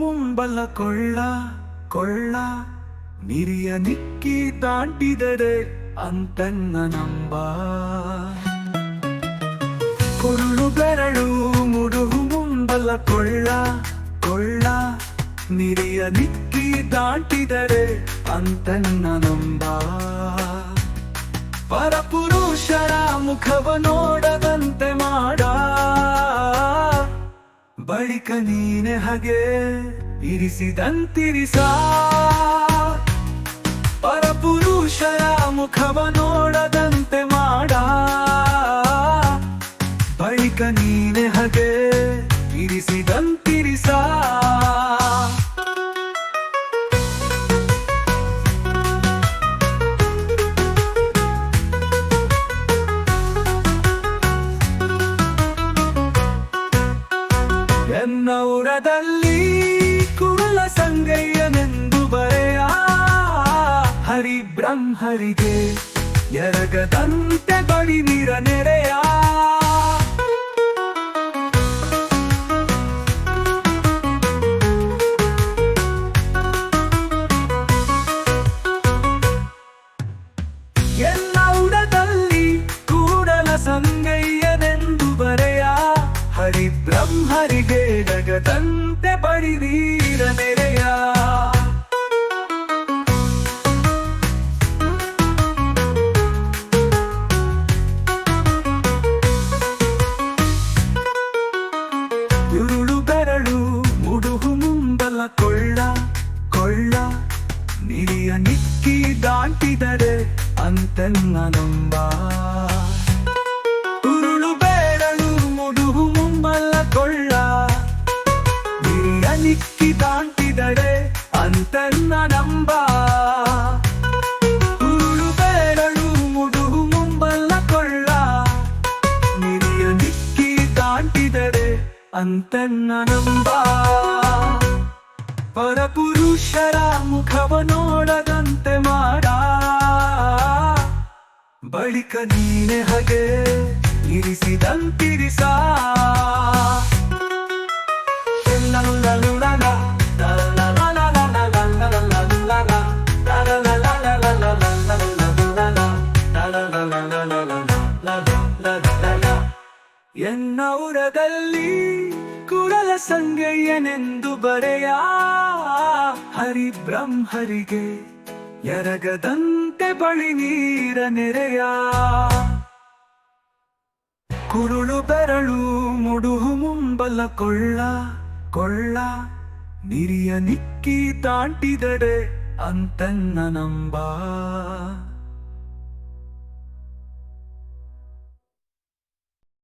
ಮುಂಬಲ ಕೊಳ್ಳ ಕೊಳ್ಳ ನಿರಿಯ ನಿಕ್ಕಿ ದಾಟಿದರೆ ಅಂತನ್ನ ನಂಬ ಕುರುಳು ಬೆರಳು ಮುಡುಗು ಮುಂಬಲ ಕೊಳ್ಳ ಕೊಳ್ಳ ನಿರಿಯ ನಿಕ್ಕಿ ದಾಟಿದರೆ ಅಂತನ್ನ ನಂಬ ಪರಪುರುಷರ ಮುಖವ ನೋಡದಂತೆ ಬಳಿಕ ನೀನೆ ಹಾಗೆ ಇರಿಸಿದಂತಿರಿಸ. ಪರಪುರುಷರ ಮುಖವ ಎನ್ನೌರದಲ್ಲಿ ಕುಳ್ಳ ಸಂಗಯ್ಯನೆಂದು ಬರೆಯ ಹರಿ ಬ್ರಹ್ಮರಿಗೆ ಎರಗದಂತೆ ಬಳಿ ನೀರ ಬ್ರಹ್ಮರಿಗೆ ನಗದಂತೆ ಬಡಿದೀರ ನೆರೆಯ. ಉರುಳು ಮುಂಬಲ ಕೊಳ್ಳ ಕೊಳ್ಳ. ನಿರಿಯ ನಿಕ್ಕಿ ದಾಟಿದರೆ ಅಂತೆಲ್ಲ ನಂಬ. ನಿರಿಯ ನಿಕ್ಕಿ ಅಂತನ್ನ ನಂಬ. ಉರುಳು ಬೆರಳು ಮುಡುಗು ಮುಂಬಲ ಕೊಳ್ಳ. ನಿರಿಯ ನಿಕ್ಕಿ ದಾಟಿದರೆ ಅಂತನ್ನ ನಂಬ. ಪರಪುರುಷರ ಮುಖವ ನೋಡದಂತೆ ಮಾಡ. ಬಳಿಕ ನೀನೆ ಹಾಗೆ ಇರಿಸಿದಂತಿರಿಸ ಎನ್ನೌರದಲ್ಲಿ ಕುರಲ ಸಂಗಯ್ಯನೆಂದು ಬರೆಯ? ಹರಿ ಬ್ರಹ್ಮರಿಗೆ ಎರಗದಂತೆ ಬಳಿ ನೀರ ನೆರೆಯ. ಕುರುಳು ಬೆರಳು ಮುಡುಹು ಮುಂಬಲ ಕೊಳ್ಳ ಕೊಳ್ಳ. ನಿರಿಯ ನಿಕ್ಕಿ ತಾಂಟಿದರೆ ಅಂತನ್ನ ನಂಬ.